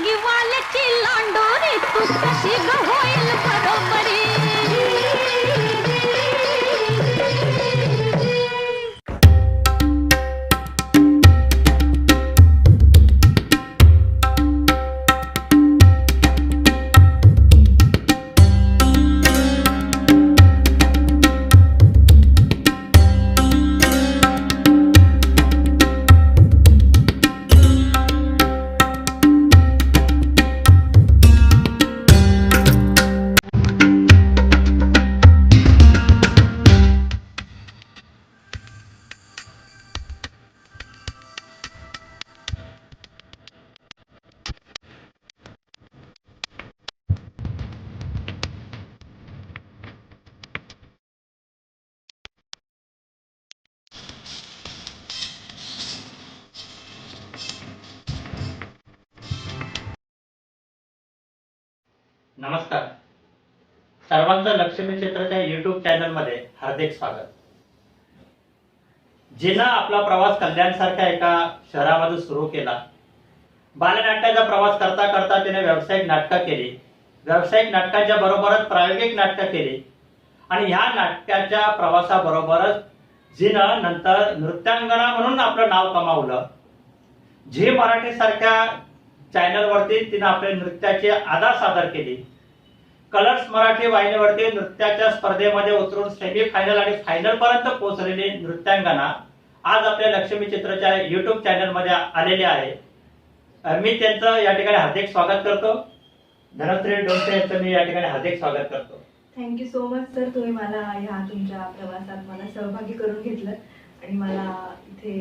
लागी वाल्याची लांडोरी तू कशी ग होईल बरोबरी नमस्कार. सर्वांचं लक्ष्मी क्षेत्राच्या युट्यूब चॅनलमध्ये हार्दिक स्वागत. जिनं आपला प्रवास कल्याण सारख्या एका शहरामध्ये सुरू केला बालनाट्याचा प्रवास करता करता तिने व्यावसायिक नाटकं केली व्यावसायिक नाटकांच्या बरोबरच प्रायोगिक नाटकं केली आणि ह्या नाटकाच्या प्रवासाबरोबरच जिनं नंतर नृत्यांगना म्हणून आपलं नाव कमावलं. झी मराठी सारख्या चॅनलवरती तिनं आपल्या नृत्याचे आदा सादर केले. कलर्स मराठी वाहिनीवरती नृत्याच्या स्पर्धेमध्ये उतरून सेमी फायनल आणि फायनल पर्यंत पोहोचलेली नृत्यांगना आज आपल्या लक्ष्मी चित्रच्या युट्यूब चॅनलमध्ये आलेले आहे. मी त्यांचं या ठिकाणी हार्दिक स्वागत करतो. धनश्री डोंसे यांचं मी या ठिकाणी हार्दिक स्वागत करतो. थँक्यू सो मच सर तुम्ही मला ह्या तुमच्या प्रवासात मला सहभागी करून घेतलं आणि मला इथे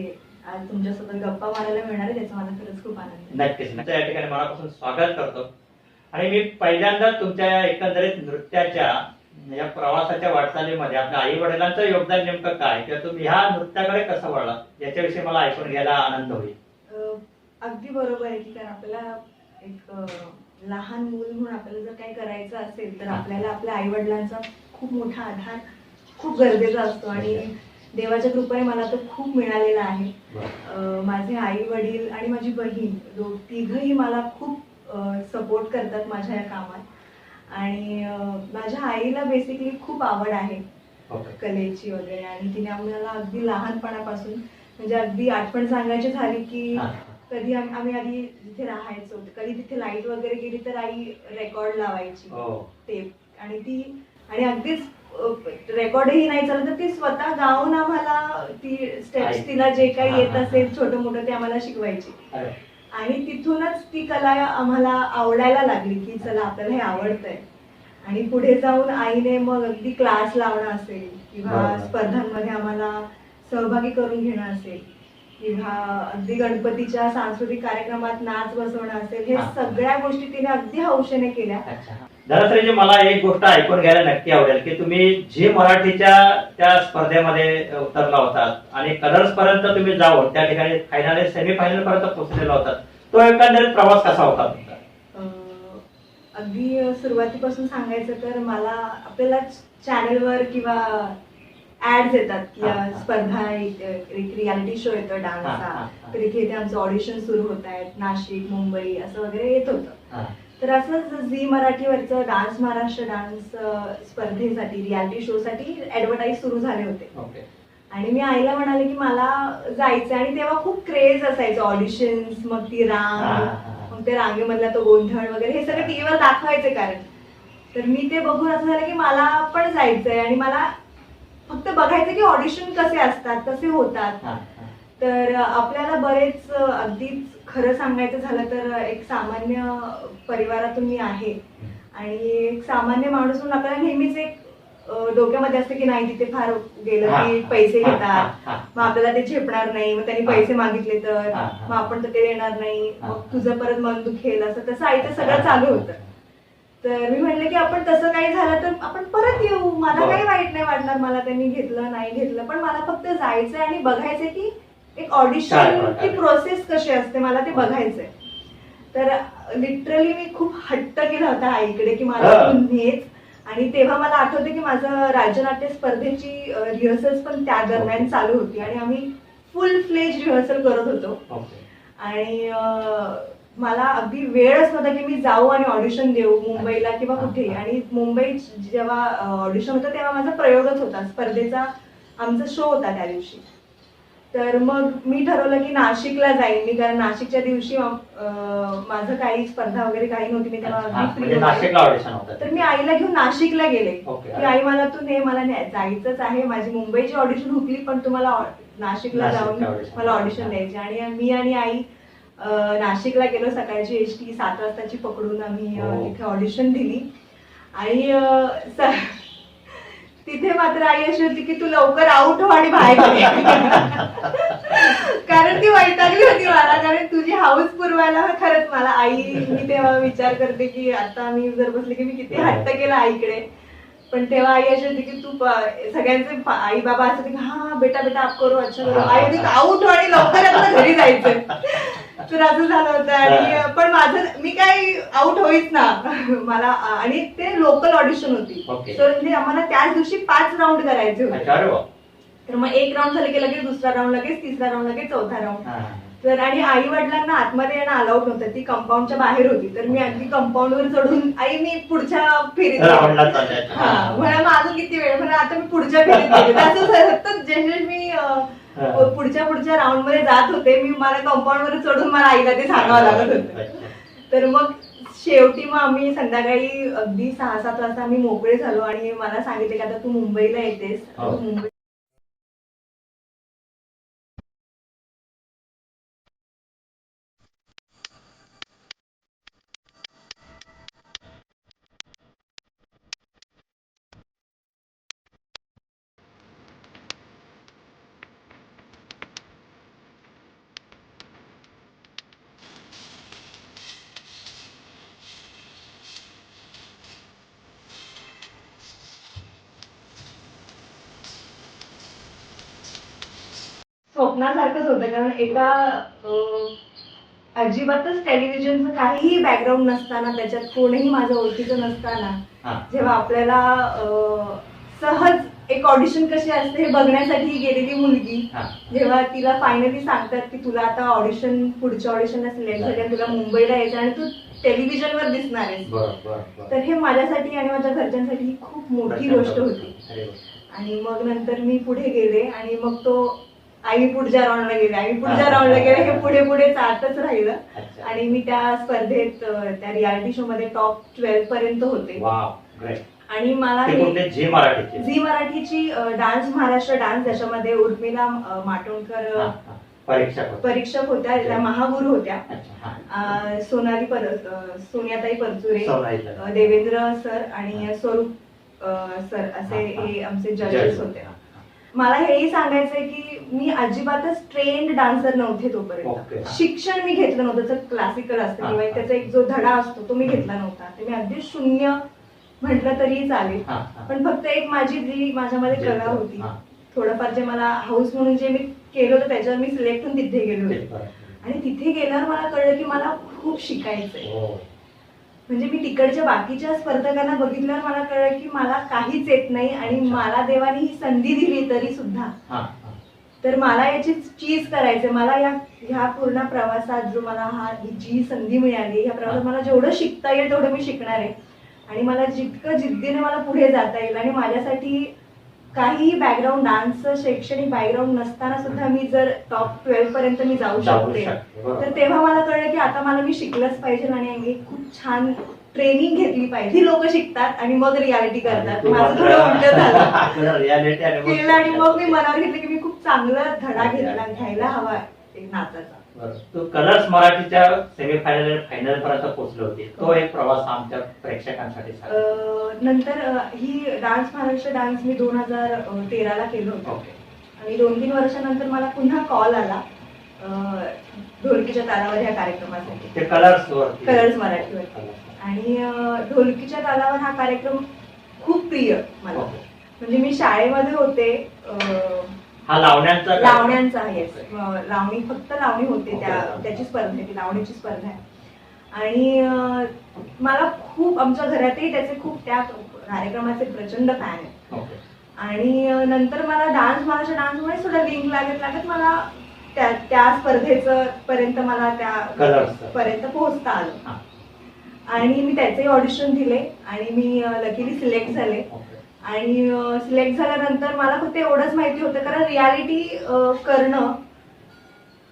आज तुमच्यासोबत गप्पा मारायला मिळणार आहे त्याचा मला खरंच खूप आनंद आहे. नक्कीच नक्कीच. या ठिकाणी मनापासून स्वागत करतो. आणि मी पहिल्यांदा तुमच्या एकंदरीत नृत्याच्या या प्रवासाच्या वाटचालीमध्ये आपल्या आई वडिलांचं योगदान नेमकं काय? किंवा तुम्ही ह्या नृत्याकडे कसं वळला याच्याविषयी मला ऐकून घ्यायला आनंद होईल. अं, अगदी बरोबर आहे की कारण आपल्याला एक अं, लहान मूल म्हणून आपल्याला जर काही करायचं असेल तर आपल्याला आपल्या आई वडिलांचा खूप मोठा आधार खूप गरजेचा असतो. आणि देवाच्या कृपेने मला तो खूप मिळालेला आहे. माझे आई वडील आणि माझी बहीण दो तिघही मला खूप सपोर्ट करतात माझ्या या कामात. आणि माझ्या आईला बेसिकली खूप आवड आहे कलेची वगैरे आणि तिने आम्हाला अगदी लहानपणापासून म्हणजे अगदी आठवण सांगायची झाली की हा. कधी आम- आम्ही आधी जिथे राहायचो कधी तिथे लाइट वगैरे गेली तर आई रेकॉर्ड लावायची. हो. टेप आणि ती आणि अगदीच रेकॉर्डही नाही चालत तर ती स्वतः गाऊन आम्हाला ती. स्टेप्स तिला जे काही येत असेल. छोटं मोठं ते आम्हाला शिकवायची आणि तिथूनच ती कला आम्हाला आवडायला लागली की चला आपल्याला हे आवडतंय आणि पुढे जाऊन आईने मग अगदी क्लास लावणं असेल किंवा. स्पर्धांमध्ये आम्हाला सहभागी करून घेणं असेल किंवा अगदी गणपतीच्या सांस्कृतिक कार्यक्रमात नाच बसवणं असेल हे. सगळ्या गोष्टी तिने अगदी हौशेने केल्या. धनश्रीजी मला एक गोष्ट ऐकून घ्यायला नक्की आवडेल की तुम्ही झी मराठीच्या त्या स्पर्धेमध्ये उतरला होतात आणि कलर्स पर्यंत तुम्ही जाऊन त्या ठिकाणी फायनल सेमी फायनल पर्यंत पोहोचलेला होतात तो एकंदरीत प्रवास कसा होता अगदी सुरुवातीपासून सांगायचं तर मला आपल्याला चॅनलवर किंवा ऍड्स येतात की स्पर्धा एक रियालिटी शो येतो डान्सचा. तर इथे इथे आमचं ऑडिशन सुरू होत आहेत. नाशिक मुंबई असं वगैरे येत होतं. तर असंच झी मराठीवरचं डान्स महाराष्ट्र डान्स स्पर्धेसाठी रियालिटी शो साठी ऍडव्हर्टाईज सुरू झाले होते. आणि मी आईला म्हणाले की मला जायचं आणि तेव्हा खूप क्रेज असायचं. ऑडिशन्स मग ती रांग. मग ते रांगेमधला तो गोंधळ वगैरे हे सगळं टीव्हीवर दाखवायचे कारण. तर मी ते बघून असं झालं की मला पण जायचंय आणि मला फक्त बघायचं की ऑडिशन कसे असतात कसे होतात. तर आपल्याला बरेच अगदीच खरं सांगायचं झालं तर एक सामान्य परिवारातून मी आहे आणि एक सामान्य माणूस म्हणून आपल्याला नेहमीच एक डोक्यामध्ये असतं की नाही तिथे फार गेलं की पैसे घेतात. मग आपल्याला ते झेपणार नाही मग त्यांनी. पैसे मागितले तर. मग आपण तर ते देणार नाही मग. तुझं परत मन दुखेल असं तसं आईचं सगळं चालू होतं तर मी म्हणले की आपण तसं काही झालं तर आपण परत येऊ. मला. काही वाईट नाही वाटणार. मला त्यांनी घेतलं नाही घेतलं. पण मला फक्त जायचंय आणि बघायचंय की एक ऑडिशन ची? प्रोसेस कशी असते. मला ते बघायचंय. तर लिटरली मी खूप हट्ट केला होता आईकडे की मला नेच. आणि तेव्हा मला आठवते की माझं राज्यनाट्य स्पर्धेची रिहर्सल्स पण त्या दरम्यान चालू होती. आणि आम्ही फुल फ्लेज रिहर्सल करत होतो. आणि मला अगदी वेळच नव्हता की मी जाऊ आणि ऑडिशन देऊ मुंबईला किंवा कुठे. आणि मुंबईत जेव्हा ऑडिशन होतं तेव्हा माझा प्रयोगच होता. स्पर्धेचा आमचा शो होता त्या दिवशी. तर मग मी ठरवलं की नाशिकला जाईन. मी कारण नाशिकच्या दिवशी माझं काही स्पर्धा वगैरे काही नव्हती. मी तेव्हा म्हणजे तर मी आईला घेऊन नाशिकला गेले. की आई मला तू ने मला जायचंच आहे. माझी मुंबईची ऑडिशन हुकली पण तुम्हाला नाशिकला जाऊन. मला ऑडिशन द्यायची. आणि मी आणि आई नाशिकला गेलो सकाळची एस टी सात वाजताची पकडून आम्ही हो. तिथे ऑडिशन दिली आणि तिथे मात्र आई अशी होती की तू लवकर आउट हो आणि बाहेर. कारण ती वैतागली होती मला कारण तुझी हाऊस पुरवायला खरंच मला आई मी तेव्हा विचार करते की आता मी जर बसले की मी किती हट्ट केला आईकडे पण तेव्हा आई अशी होती की तू सगळ्यांचे आई बाबा असं होते की हा बेटा बेटा आप करू अच्छा करू. आई होती हो. आणि लवकर आता घरी जायचं. तर असं झालं होतं आणि पण माझं मी काय आउट होईच ना. मला आणि ते लोकल ऑडिशन होती. तर म्हणजे आम्हाला त्याच दिवशी पाच राऊंड करायचे होते. तर मग एक राऊंड झालं की लगेच दुसरा राऊंड लगेच तिसरा राऊंड लगेच चौथा राऊंड. तर आणि आई वडिलांना आतमध्ये येणं अलाउड नव्हतं. ती कंपाऊंडच्या बाहेर होती. तर मी अगदी कंपाऊंड वर चढून आई मी पुढच्या फेरीत म्हणा माझं किती वेळ म्हणा आता मी पुढच्या फेरीत असं सतत मी. पुढच्या पुढच्या राऊंडमध्ये जात होते. मी मला कंपाऊंड वर चढून मला आईला ते सांगावं लागत होतं. तर मग शेवटी मग आम्ही संध्याकाळी अगदी सहा सात वाजता आम्ही मोकळे झालो आणि मला सांगितले की आता तू मुंबईला येतेस. हो. मुंबई स्वप्नासारखंच होतं कारण एका अजिबातच टेलिव्हिजनचं काहीही बॅकग्राऊंड नसताना त्याच्यात कोणीही माझं ओळखीचं नसताना. जेव्हा आपल्याला सहज एक ऑडिशन कशी असते हे बघण्यासाठी गेलेली मुलगी. जेव्हा तिला फायनली सांगतात की तुला आता ऑडिशन पुढच्या ऑडिशनला सिलेक्ट झाली तुला मुंबईला यायचं आणि तू टेलिव्हिजनवर दिसणार आहेस. तर हे माझ्यासाठी आणि माझ्या घरच्यांसाठी खूप मोठी गोष्ट होती. आणि मग नंतर मी पुढे गेले आणि मग तो आई पुढच्या राऊंडला गेले आई पुढच्या. राऊंडला गेले हे. पुढे पुढे चालतच राहिलं. आणि मी त्या स्पर्धेत त्या रियालिटी शो मध्ये टॉप ट्वेल्व पर्यंत होते. आणि मला झी मराठीचे. डान्स महाराष्ट्र डान्स ज्याच्यामध्ये उर्मिला होते. परीक्षक होत्या. त्या महागुरु होत्या. सोनाली पर सोनियाताई परचुरे देवेंद्र सर आणि स्वरूप सर असे हा, आमचे जज जजेस होते. मला हेही सांगायचंय की मी अजिबातच ट्रेंड डान्सर नव्हते. तोपर्यंत शिक्षण मी घेतलं नव्हतं जर क्लासिकल असतं हा, किंवा हा. त्याचा एक जो धडा असतो तो मी घेतला नव्हता तर मी अगदी शून्य म्हटलं तरी चालेल हा, हा. पण फक्त एक माझी जी माझ्यामध्ये जे- कला होती हा. थोडंफार जे मला हाऊस म्हणून जे मी केलं होतं त्याच्यावर मी सिलेक्ट होऊन तिथे गेलो ते होते. आणि तिथे गेल्यावर मला कळलं की मला खूप शिकायचंय हो. म्हणजे मी तिकडच्या बाकीच्या स्पर्धकांना बघितल्यावर मला कळलं की मला काहीच येत नाही आणि मला देवाने ही संधी दिली तरी सुद्धा. तर मला याची चीज करायचं मला या ह्या पूर्ण प्रवासात जो मला हा ही जी संधी मिळाली ह्या प्रवासात मला जेवढं शिकता येईल तेवढं मी शिकणार आहे. आणि मला जितकं जिद्दीने मला पुढे जाता येईल आणि माझ्यासाठी काहीही बॅकग्राऊंड डान्सचं शैक्षणिक बॅकग्राऊंड नसताना सुद्धा मी जर टॉप ट्वेल्व पर्यंत मी जाऊ शकते. तर तेव्हा मला कळलं की आता मला मी शिकलंच पाहिजे आणि मी खूप छान ट्रेनिंग घेतली पाहिजे. लोक शिकतात आणि मग रियालिटी करतात. माझं थोडं उलट झालं. आणि मग- मी मनावर घेतलं की मी खूप चांगला धडा घेतला घ्यायला हवा एक नाचाचा. तू कलर्स मराठीच्या सेमीफायनल फायनल पर्यंत पोहोचले होते. तो एक प्रवास आमच्या प्रेक्षकांसाठी नंतर ही डान्स महाराष्ट्र डान्स मी दोन हजार तेराला केलं होतं. आणि दोन तीन वर्षानंतर मला पुन्हा कॉल आला ढोलकीच्या तालावर ह्या कार्यक्रमासाठी. ते कलर्स कलर्स मराठीवर. आणि ढोलकीच्या तालावर हा कार्यक्रम खूप प्रिय मला. म्हणजे मी शाळेमध्ये होते हा लावण्यांचा? लावण्यांचा आहे लावणी फक्त लावणी होते त्या. त्याची स्पर्धा आहे ती लावणीची स्पर्धा आहे आणि मला खूप आमच्या घरातही त्याचे खूप त्या कार्यक्रमाचे प्रचंड फॅन आहे ओके. आणि नंतर मला डान्स महाराष्ट्र डान्समुळे सुद्धा लिंक लागत लागत मला त्या त्या स्पर्धेचं पर्यंत मला त्या. पर्यंत पोहोचता आलं. आणि मी त्याचे ऑडिशन दिले आणि मी लकीली सिलेक्ट झाले. आणि सिलेक्ट झाल्यानंतर मला फक्त एवढंच माहिती होतं कारण रियालिटी करणं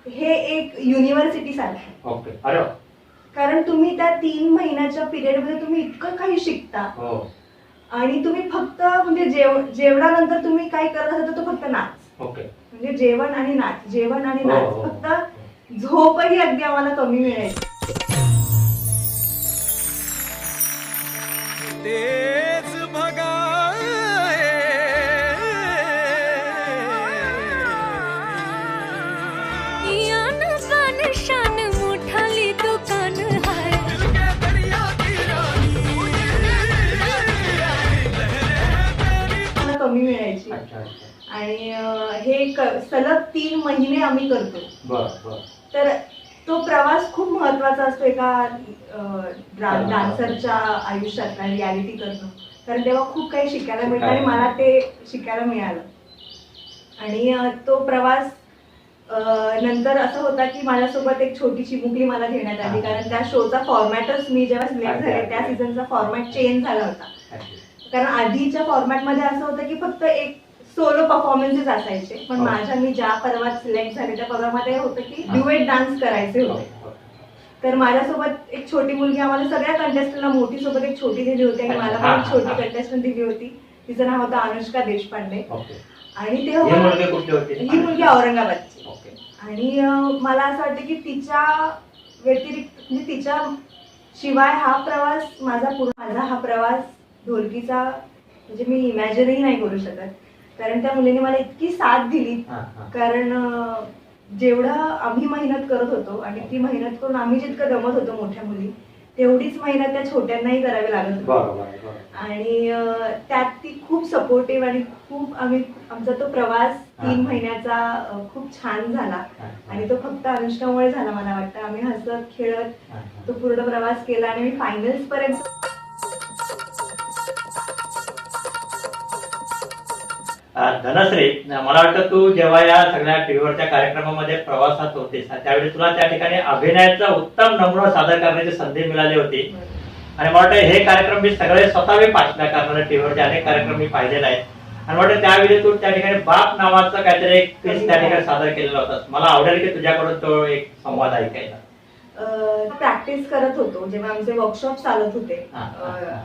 हे एक युनिव्हर्सिटी सारखं. आहे. ओके अरे वा. कारण तुम्ही त्या तीन महिन्याच्या पिरियडमध्ये तुम्ही इतकं काही शिकता. हो. आणि तुम्ही फक्त म्हणजे जेव जेवणानंतर तुम्ही काय करत असाल तर तो फक्त नाच. ओके म्हणजे जेवण आणि नाच जेवण आणि हो, नाच. हो, हो. फक्त झोपही अगदी आम्हाला कमी मिळायची तेच बघाय आणि हे सलग तीन महिने आम्ही करतो. तर तो प्रवास खूप महत्त्वाचा असतो एका. डान्सरच्या आयुष्यात रियालिटी करणं कारण तेव्हा खूप काही शिकायला मिळतं आणि मला ते शिकायला मिळालं. आणि तो प्रवास नंतर असं होता की माझ्यासोबत एक छोटी चिमुकली मला घेण्यात आली. कारण त्या शोचा फॉर्मॅटच मी जेव्हा सिलेक्ट झाले त्या सीझनचा फॉर्मॅट चेंज झाला होता. कारण आधीच्या फॉर्मॅटमध्ये असं होतं की फक्त एक सोलो परफॉर्मन्सेस असायचे. पण. माझ्या मी ज्या पर्वात सिलेक्ट झाले त्या पर्वामध्ये होतं की. ड्युएट डान्स करायचे होते. तर माझ्यासोबत एक छोटी मुलगी आम्हाला सगळ्या कंटेस्टंटला मोठी सोबत एक छोटी दिली होती आणि मला पण एक छोटी. कंटेस्टंट दिली होती. तिचं नाव होतं अनुष्का देशपांडे. आणि होती ही मुलगी औरंगाबादची. आणि मला असं वाटतं की तिच्या व्यतिरिक्त म्हणजे तिच्या शिवाय हा प्रवास माझा पूर्ण माझा हा प्रवास ढोलकीचा म्हणजे मी इमॅजिनही नाही करू शकत. कारण त्या मुलीने मला इतकी साथ दिली कारण जेवढं आम्ही मेहनत करत होतो आणि ती मेहनत करून आम्ही जितकं दमत होतो मोठ्या मुली तेवढीच मेहनत त्या छोट्यांनाही करावी लागत होती आणि त्यात ती खूप सपोर्टिव्ह आणि खूप आम्ही आमचा तो प्रवास तीन. महिन्याचा खूप छान झाला. आणि तो फक्त अनुष्कामुळे झाला मला वाटतं आम्ही हसत खेळत. तो पूर्ण प्रवास केला आणि मी फायनल्स पर्यंत धनश्री मला वाटतं तू जेव्हा या सगळ्या टीव्हीवरच्या कार्यक्रमामध्ये प्रवासात होतीस त्यावेळी तुला त्या ठिकाणी अभिनयाचा उत्तम नमुना सादर करण्याची संधी मिळाली होती. आणि मला वाटतं हे कार्यक्रम मी सगळे स्वतः मी पाठल्या करणारे टीव्हीवरचे अनेक कार्यक्रम मी पाहिलेले आहेत. आणि वाटतं त्यावेळी तू त्या ठिकाणी बाप नावाचं काहीतरी एक त्या ठिकाणी सादर केलेला होता. मला आवडेल की तुझ्याकडून तो एक संवाद ऐकायला प्रॅक्टिस करत होतो जेव्हा आमचे वर्कशॉप चालत होते.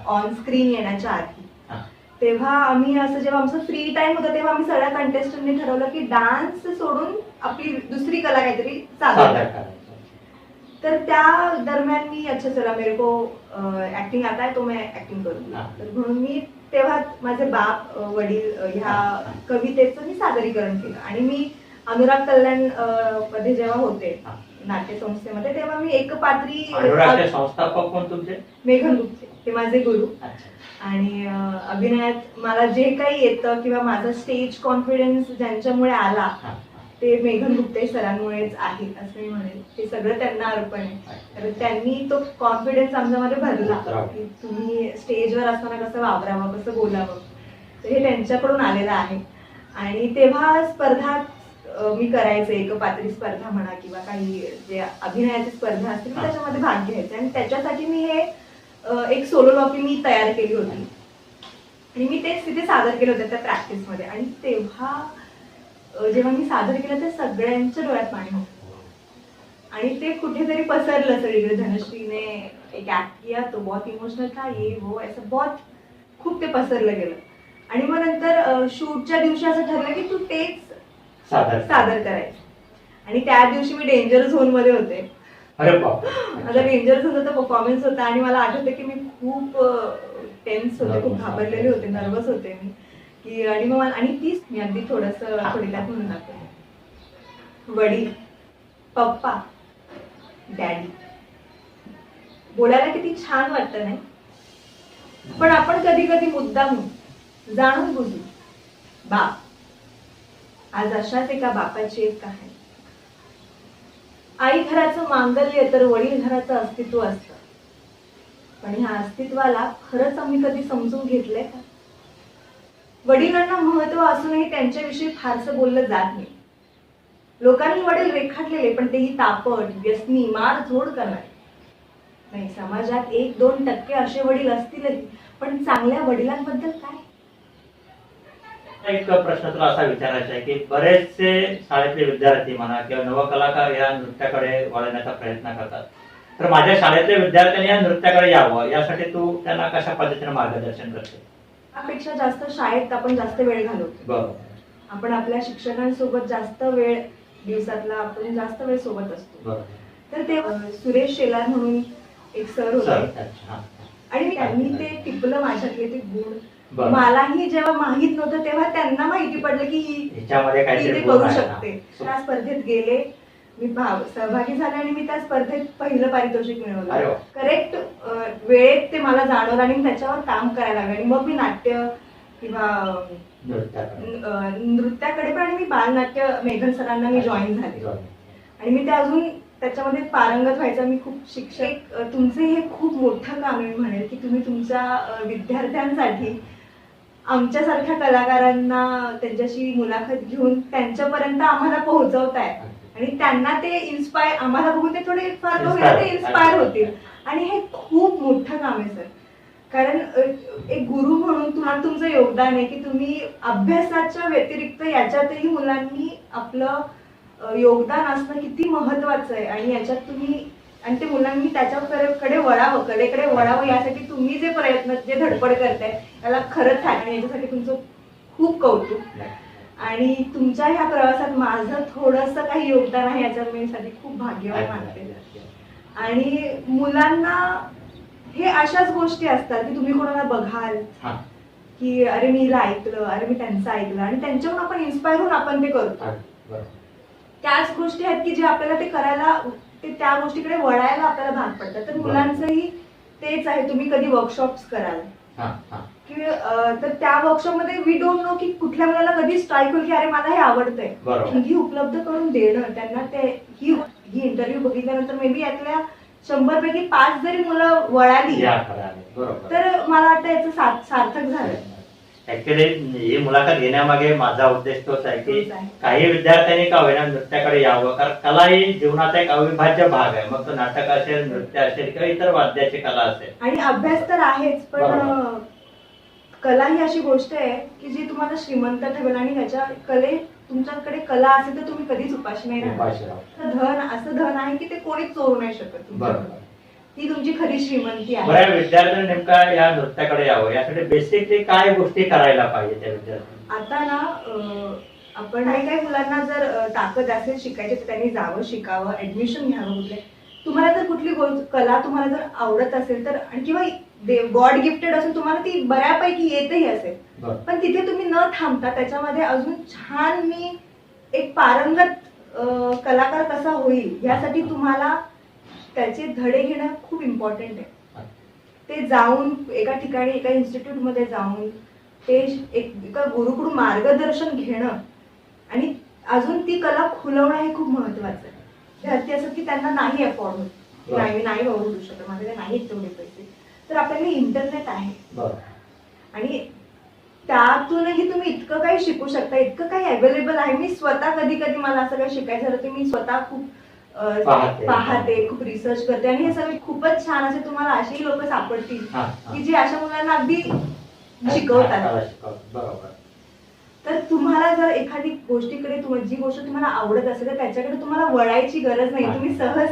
ऑन स्क्रीन येण्याच्या आधी. तेव्हा आम्ही असं जेव्हा आमचं फ्री टाइम होतं तेव्हा आम्ही सगळ्या कंटेस्टंटने ठरवलं की डान्स सोडून आपली दुसरी कला काहीतरी करा. करायचं तर त्या दरम्यान मी अच्छा चला मेरे को ऍक्टिंग आता है तो मैं ऍक्टिंग करूंगी हा. तर म्हणून मी तेव्हा माझे बाप वडील ह्या कवितेचं मी सादरीकरण केलं आणि मी अनुराग कल्याणमध्ये जेव्हा होते. नाट्य संस्थेमध्ये तेव्हा मी एकपात्री अनुरागचे संस्थापक कोण तुमचे मेघन गुप्ते ते माझे गुरु. आणि अभिनयात मला जे काही येतं किंवा माझा स्टेज कॉन्फिडन्स ज्यांच्यामुळे आला हा, हा. ते मेघन गुप्ते सरांमुळेच आहे असं मी म्हणेल ते सगळं त्यांना अर्पण आहे तर त्यांनी तो कॉन्फिडन्स आमच्यामध्ये भरला. की तुम्ही स्टेजवर असताना कसं वावरावं कसं बोलावं तर हे त्यांच्याकडून आलेलं आहे आणि तेव्हा स्पर्धा मी करायचे एक पात्री स्पर्धा म्हणा किंवा काही जे अभिनयाची स्पर्धा असतील मी हा. त्याच्यामध्ये भाग घ्यायचे आणि त्याच्यासाठी मी हे एक सोलो लॉकी मी तयार केली होती. आणि मी तेच तिथे सादर केलं होतं त्या प्रॅक्टिसमध्ये आणि तेव्हा जेव्हा मी सादर केलं ते सगळ्यांच्या डोळ्यात पाणी होतं. आणि ते कुठेतरी पसरलं सगळीकडे. धनश्रीने एक ऍक्ट किया तो बहुत इमोशनल था ये वो असं बहुत खूप ते पसरलं गेलं. आणि मग नंतर शूटच्या दिवशी असं ठरलं की तू तेच सादर सादर करायचं. आणि त्या दिवशी मी डेंजर झोनमध्ये होते. अरे माझा डेंजर झोनचा परफॉर्मन्स होता आणि मला आठवतं की मी खूप टेन्स होते खूप घाबरलेले होते. नर्वस होते मी. की आणि मग मला- आणि तीच मी अगदी थोडस थोडक्यात म्हणून दाखवते. वडील पप्पा डॅडी बोलायला किती छान वाटतं नाही? पण आपण कधी कधी मुद्दाम जाणून बुजू. बाप आज अशाच एका बापाची एक कहाणी. आई घराचं मांगल्य तर वडील घराचं अस्तित्व असतं. पण ह्या अस्तित्वाला खरंच आम्ही कधी समजून घेतलंय का? वडिलांना महत्त्व असूनही त्यांच्याविषयी फारसं बोललं जात नाही. लोकांनी वडील रेखाटलेले पण तेही तापट व्यसनी मार झोड करणारे. नाही समाजात एक दोन टक्के असे वडील असतीलच पण चांगल्या वडिलांबद्दल काय? एक प्रश्न तुला असा विचारायचा आहे की बरेचसे शाळेतले विद्यार्थी म्हणा किंवा नवकलाकार या नृत्याकडे वळण्याचा प्रयत्न करतात. तर माझ्या शाळेतल्या विद्यार्थ्यांनी या नृत्याकडे यावं यासाठी तू त्यांना कशा पद्धतीने मार्गदर्शन करते त्यापेक्षा जास्त शाळेत आपण जास्त वेळ घालवतो. बरोबर. आपण आपल्या शिक्षकांसोबत जास्त वेळ दिवसातला आपण जास्त वेळ सोबत असतो. बरोबर. तर ते अं, सुरेश शेलार म्हणून एक सर सर होते अच्छा हा. आणि त्यांनी ते टिपलं माझ्यातले ते गुण. मलाही जेव्हा माहीत नव्हतं तेव्हा त्यांना माहिती पडलं की ही करू. शकते. त्या स्पर्धेत गेले मी भाव सहभागी झाले आणि मी त्या स्पर्धेत पहिलं पारितोषिक मिळवलं. करेक्ट वेळेत ते मला जाणवलं आणि त्याच्यावर काम करायला लागले. आणि मग मी नाट्य किंवा नृत्याकडे. पण आणि मी बालनाट्य मेघन सरांना मी जॉईन झाले. आणि मी ते अजून त्याच्यामध्ये पारंगत व्हायचं. मी खूप शिक्षक तुमचे हे खूप मोठं काम आहे. मी म्हणेल की तुम्ही तुमच्या विद्यार्थ्यांसाठी आमच्यासारख्या कलाकारांना त्यांच्याशी मुलाखत घेऊन त्यांच्यापर्यंत आम्हाला पोहोचवताय. आणि त्यांना ते इन्स्पायर आम्हाला बघून ते थोडे फार ते. इन्स्पायर होतील. आणि हे खूप मोठं काम आहे सर. कारण एक गुरु म्हणून तुम्हाला तुमचं योगदान आहे की तुम्ही अभ्यासाच्या व्यतिरिक्त याच्यातही मुलांनी आपलं योगदान असणं किती महत्वाचं आहे. आणि याच्यात तुम्ही आणि ते मुलांनी त्याच्याकडे वळावं कलेकडे वळावं यासाठी तुम्ही जे प्रयत्न जे धडपड करताय त्याला खरंच आणि याच्यासाठी तुमचं खूप कौतुक आणि तुमच्या ह्या प्रवासात माझं थोडस काही योगदान आहे याच्या मी साठी खूप भाग्यवान मानते आणि मुलांना हे अशाच गोष्टी असतात की तुम्ही कोणाला बघाल. की अरे मी हिला ऐकलं अरे मी त्यांचं ऐकलं आणि त्यांच्याहून आपण इन्स्पायर होऊन आपण ते करतो. त्याच गोष्टी आहेत की जे आपल्याला ते करायला ते त्या गोष्टीकडे वळायला आपल्याला भाग पडतात तर. मुलांचंही तेच आहे तुम्ही कधी वर्कशॉप्स कराल हा, हा. की तर त्या वर्कशॉपमध्ये वी डोंट नो की कुठल्या मुलाला कधी स्ट्राईक होईल की अरे मला हे आवडतंय. ही उपलब्ध करून देणं त्यांना ते ही ही इंटरव्ह्यू बघितल्यानंतर मे बी यातल्या शंभर पैकी पाच जरी मुलं वळाली तर मला वाटतं याचं सार्थ- सार्थक झालं ऍक्च्युली ही मुलाखत घेण्यामागे माझा उद्देश तोच आहे की. काही विद्यार्थ्यांनी का होईना नृत्याकडे यावं? कारण कला ही जीवनाचा एक अविभाज्य भाग आहे. मग तो नाटक असेल नृत्य असेल किंवा इतर वाद्याची कला असेल. आणि अभ्यास तर आहेच पण कला ही अशी गोष्ट आहे की जी तुम्हाला श्रीमंत ठेवेल आणि ह्याच्या कले तुमच्याकडे कला असेल तर तुम्ही कधीच उपाशी नाही राहणार. धन असं धन आहे की ते कोणीच चोरू नाही शकत. बरोबर. ती तुमची खरी श्रीमंती आहे. बऱ्या विद्यार्थ्यांनी नेमका या नृत्याकडे यावं. यासाठी बेसिकली काय गोष्टी करायला पाहिजे त्या विद्यार्थ्यांनी? आता ना अं, आपण काही काही मुलांना जर अं, ताकद असेल शिकायची तर त्यांनी जावं शिकावं ऍडमिशन घ्यावं कुठले. तुम्हाला जर कुठली गो- कला तुम्हाला जर आवडत असेल तर आणि किंवा गॉड गिफ्टेड असेल तुम्हाला ती बऱ्यापैकी येतही असेल. बरं. पण तिथे तुम्ही न थांबता त्याच्यामध्ये अजून छान मी एक पारंगत अं, कलाकार कसा होईल यासाठी तुम्हाला त्याचे धडे घेणं खूप इम्पॉर्टंट आहे. ते जाऊन एका ठिकाणी एका इन्स्टिट्यूटमध्ये जाऊन ते एक एका गुरुकडून मार्गदर्शन घेणं आणि अजून ती कला खुलवणं हे खूप महत्वाचं आहे. विद्यार्थी असं की त्यांना नाही अफोर्ड होत. नाही नाही उडू शकत. माझ्याकडे नाहीत तेवढे पैसे. तर आपल्याकडे इंटरनेट आहे. आणि त्यातूनही तुम्ही इतकं काही शिकू शकता इतकं काही अवेलेबल आहे. मी स्वतः कधी कधी मला असं काही शिकायचं झालं तर मी स्वतः खूप पाहते. पाहते खूप रिसर्च करते. आणि हे सगळे खूपच छान असे तुम्हाला असेही लोक सापडतील हा, हा. की जे अशा मुलांना अगदी शिकवतात. कला शिकवतात. बरोबर. तर तुम्हाला जर एखादी गोष्टीकडे जी गोष्ट तुम्हाला आवडत असेल तर त्याच्याकडे तुम्हाला वळायची गरज नाही. तुम्ही सहज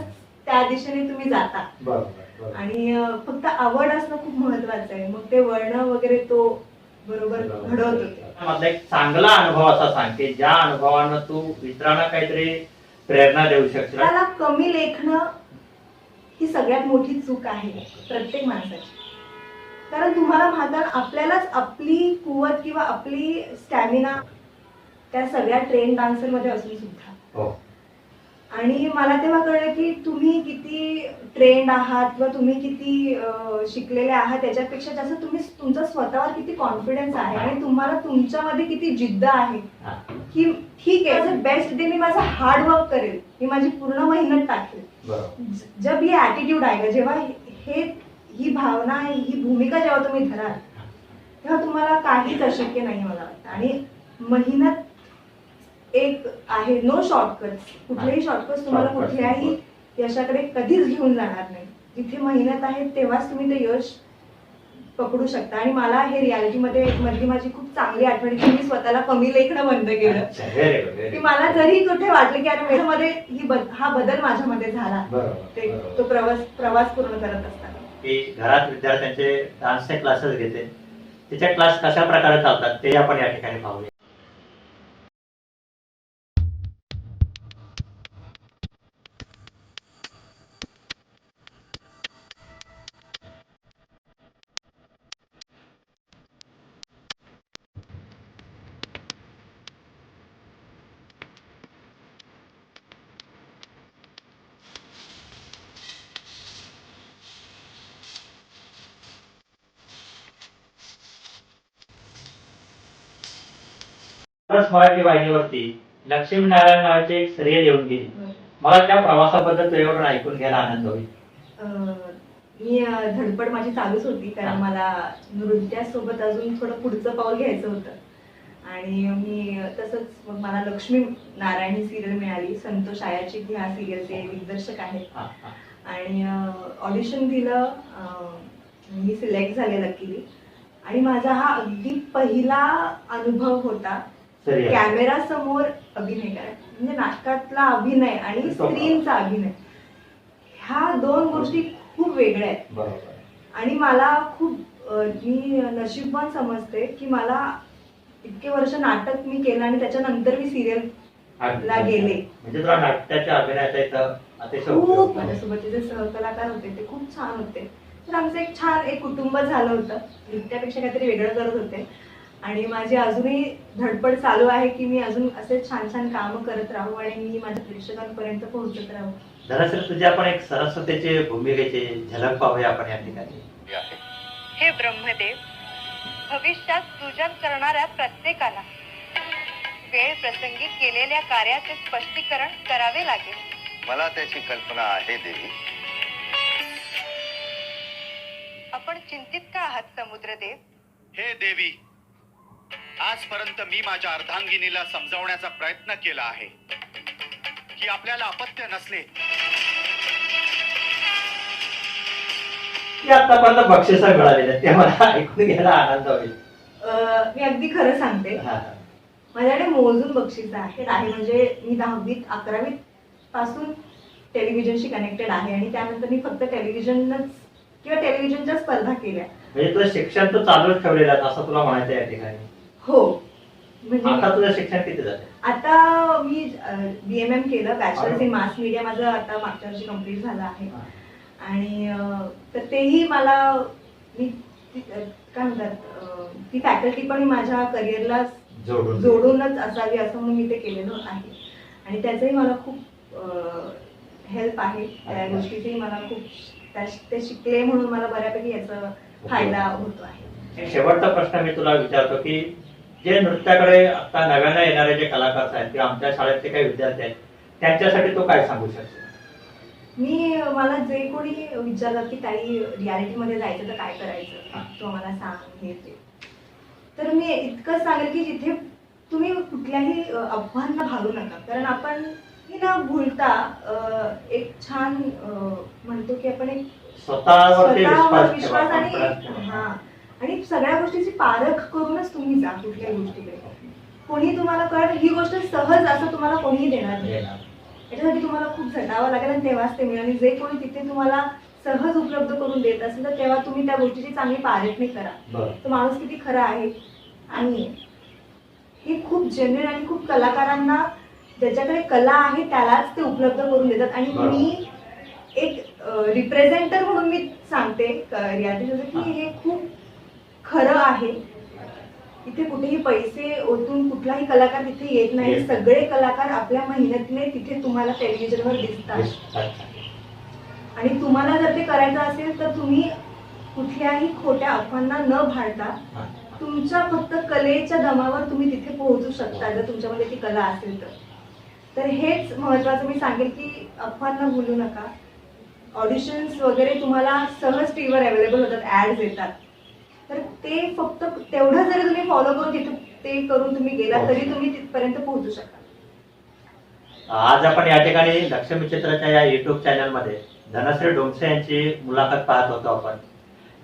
त्या दिशेने तुम्ही जाता. बरोबर बरोबर. आणि अं, फक्त आवड असणं खूप महत्वाचं आहे. मग ते वळणं वगैरे तो बरोबर घडवत. होते मधला एक चांगला अनुभव असा सांग की ज्या अनुभवानं तू इतरांना काहीतरी प्रेरणा देऊ शकशील त्याला कमी लेखणं ही सगळ्यात मोठी चूक आहे प्रत्येक माणसाची. कारण तुम्हाला म्हातार आपल्यालाच आपली कुवत किंवा आपली स्टॅमिना त्या सगळ्या ट्रेन डान्सरमध्ये असून सुद्धा. हो. आणि मला तेव्हा कळलं की तुम्ही किती ट्रेंड आहात किंवा तुम्ही किती शिकलेले आहात त्याच्यापेक्षा जास्त तुम्ही तुमचा स्वतःवर किती कॉन्फिडन्स आहे आणि तुम्हाला तुमच्यामध्ये किती जिद्द आहे. हा. की ठीक आहे ॲज बेस्ट डे मी माझं हार्ड वर्क करेल. मी माझी पूर्ण मेहनत टाकेल. जब ये ॲटिट्यूड आहे का जेव्हा हे ही भावना आहे ही भूमिका जेव्हा तुम्ही धराल तेव्हा तुम्हाला काहीच अशक्य नाही मला वाटतं. आणि मेहनत एक आहे नो शॉर्टकट कुठलेही शॉर्टकट तुम्हाला कुठल्याही यशाकडे कधीच घेऊन जाणार नाही. जिथे मेहनत आहे तेव्हाच तुम्ही ते यश पकडू शकता. आणि मला हे रियालिटीमध्ये एक मधली माझी खूप चांगली आठवण आहे की मी स्वतःला कमी लेखणं बंद केलं. की मला जरी कुठे वाटलं की अरे मध्ये ही हा बदल माझ्यामध्ये झाला. बरोबर ते. तो प्रवास प्रवास पूर्ण करत असताना. की घरात विद्यार्थ्यांचे डान्सचे क्लासेस घेते. तिचे क्लास कशा प्रकारे चालतात ते आपण या ठिकाणी पाहूया. मराठी वाहिनीवरती लक्ष्मीनारायण नावाची एक सिरियल येऊन गेली. मला त्या प्रवासाबद्दल तुझ्याकडून ऐकून घ्यायला आनंद होईल. मी धडपड माझी चालूच होती कारण. मला नृत्यासोबत अजून थोडं पुढचं पाऊल घ्यायचं होतं. आणि मी तसंच मग मला लक्ष्मी नारायण ही सिरियल मिळाली. संतोष आयाची ह्या सिरियलचे दिग्दर्शक आहेत. आणि ऑडिशन दिलं मी सिलेक्ट झाले लकीली आणि माझा हा अगदी पहिला अनुभव होता. कॅमेरा समोर अभिनय करायचा. म्हणजे नाटकातला अभिनय आणि स्क्रीनचा अभिनय. ह्या दोन गोष्टी खूप वेगळ्या आहेत. आणि मला खूप मी नशीबवान समजते की मला इतके वर्ष नाटक मी केलं आणि त्याच्यानंतर मी सिरियल. ला गेले. म्हणजे तुला अभिनयाचा खूप झाला. माझ्यासोबत जे सहकलाकार होते ते खूप छान होते. तर आमचं एक छान एक कुटुंब झालं होतं. नृत्यापेक्षा काहीतरी वेगळं करत होते. आणि माझी अजूनही धडपड चालू आहे की मी अजून असे छान छान कामं करत राहू आणि मी माझ्या प्रेक्षकांपर्यंत पोहोचत राहू. दरअसल तुझी आपण एक सरस्वतीची भूमिकेची झलक पाहूया आपण या ठिकाणी. हे ब्रह्मदेव भविष्यात सृजन करणाऱ्या प्रत्येकाला वेळ प्रसंगी केलेल्या कार्याचे स्पष्टीकरण करावे लागेल. मला त्याची कल्पना आहे देवी. आपण चिंतित का आहात समुद्रदेव? हे देवी आजपर्यंत मी माझ्या अर्धांगिनीला समजावण्याचा प्रयत्न केला आहे. की आपल्याला अपत्य नसले. की आतापर्यंत बक्षिस मिळालेले ते मला ऐकून घ्यायला आनंद होईल. अं, मी अगदी खरं सांगते. हा, हा. माझ्याकडे मोजून बक्षीस आहेत. आहे म्हणजे मी दहावीत अकरावीत पासून टेलिव्हिजनशी कनेक्टेड आहे आणि त्यानंतर मी फक्त टेलिव्हिजनच किंवा टेलिव्हिजनच्या स्पर्धा केल्या. म्हणजे तुझं शिक्षण तू चालूच ठेवलेलं आहे, असं तुला म्हणायचं आहे या ठिकाणी. हो. म्हणजे आता तुझं शिक्षण किती झालं? आता मी बी एम एम केलं. बॅचलर्स इन मास मीडिया माझं आता मागच्या वर्षी कंप्लीट झालं आहे. आणि तर तेही मला मी काय म्हणतात ती फॅकल्टी पण माझ्या करिअरला जोडून जोडूनच असावी असं म्हणून मी ते केलेलं आहे. आणि त्याचंही मला खूप हेल्प आहे. त्या. गोष्टीचंही मला खूप ते शिकले म्हणून मला बऱ्यापैकी याचा फायदा होतो आहे. शेवटचा प्रश्न मी तुला विचारतो की जे नृत्याकडे आता नव्यानं येणारे जे कलाकार आहेत किंवा आमच्या शाळेतले काही विद्यार्थी आहेत त्यांच्यासाठी तो काय सांगू शकतो? मी मला जे कोणी विचारलं की काही रियालिटीमध्ये जायचं तर काय. करायचं? तो मला सांग हे ते. तर मी इतकंच सांगेल की जिथे तुम्ही कुठल्याही अफवांना भागू नका. कारण आपण हे न भूलता एक छान म्हणतो की आपण एक स्वतःवर विश्वास आणि. हा. आणि सगळ्या गोष्टीची पारख करूनच तुम्ही जा कुठल्याही गोष्टीकडे. कोणी तुम्हाला कळ ही गोष्ट सहज असं तुम्हाला कोणीही देणार नाही. याच्यासाठी तुम्हाला खूप झटावं लागेल आणि तेव्हाच ते मिळेल. आणि जे कोणी तिथे तुम्हाला सहज उपलब्ध करून देत असेल तर तेव्हा तुम्ही त्या गोष्टीची चांगली पारखणी करा. तो माणूस किती खरा आहे. आणि हे खूप जेन्युन आणि खूप कलाकारांना ज्याच्याकडे कला आहे त्यालाच ते उपलब्ध करून देतात. आणि. मी एक रिप्रेझेंटर म्हणून मी सांगते रियालिटी की हे खूप खरं आहे. इथे कुठेही पैसे ओतून कुठलाही कलाकार तिथे येत नाही. सगळे कलाकार आपल्या मेहनतीने तिथे तुम्हाला टेलिव्हिजनवर दिसतात. आणि तुम्हाला जर ते करायचं असेल तर तुम्ही कुठल्याही खोट्या अफवांना न भाळता. तुमच्या फक्त कलेच्या दमावर तुम्ही तिथे पोहोचू शकता जर तुमच्यामध्ये ती कला असेल तर. तर हेच महत्वाचं मी सांगेल की अफवांना भूलू नका. ऑडिशन्स वगैरे तुम्हाला सहज टी व्हीवर अवेलेबल होतात. ऍड्स येतात. तर ते फक्त तेवढं जरी तुम्ही फॉलो करून तिथे ते करून तुम्ही गेला तरी तुम्ही तिथपर्यंत पोहोचू शकता. आज आपण या ठिकाणी लक्ष्मी चित्राच्या या युट्यूब चॅनलमध्ये धनश्री डोमसे यांची मुलाखत पाहत होतो आपण.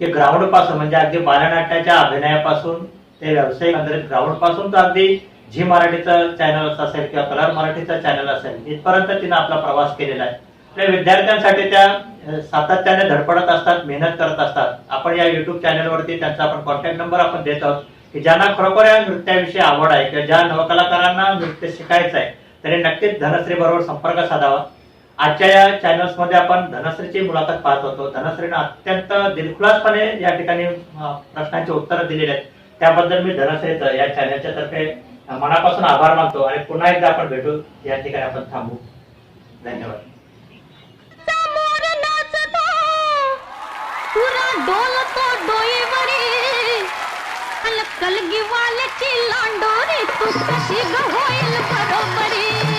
की ग्राउंडपासून म्हणजे अगदी बालनाट्याच्या अभिनयापासून ते व्यावसायिक ग्राउंडपासून तर अगदी झी मराठीचं चॅनल असेल किंवा कलर मराठीचं चॅनल असेल इथपर्यंत तिनं आपला प्रवास केलेला आहे. आपल्या विद्यार्थ्यांसाठी त्या सातत्याने धडपडत असतात मेहनत करत असतात. आपण या युट्यूब चॅनलवरती त्यांचा आपण कॉन्टॅक्ट नंबर आपण देत आहोत की ज्यांना खरोखर या नृत्याविषयी आवड आहे किंवा ज्या नवकलाकारांना नृत्य शिकायचं आहे त्यांनी नक्कीच धनश्री बरोबर संपर्क साधावा. आजच्या या चॅनल्समध्ये आपण धनश्रीची मुलाखत पाहत होतो. धनश्रीनं अत्यंत दिलखुलासपणे या ठिकाणी प्रश्नांचे प्रश्नांची उत्तरं दिलेली आहेत. त्याबद्दल मी धनश्रीचं या चॅनलच्या तर्फे मनापासून आभार मानतो आणि पुन्हा एकदा आपण भेटू. या ठिकाणी आपण थांबू. धन्यवाद. डोलतो डोईवरी. कलगी वाल्याची लांडोरी तू कशी ग होईल बरोबरी?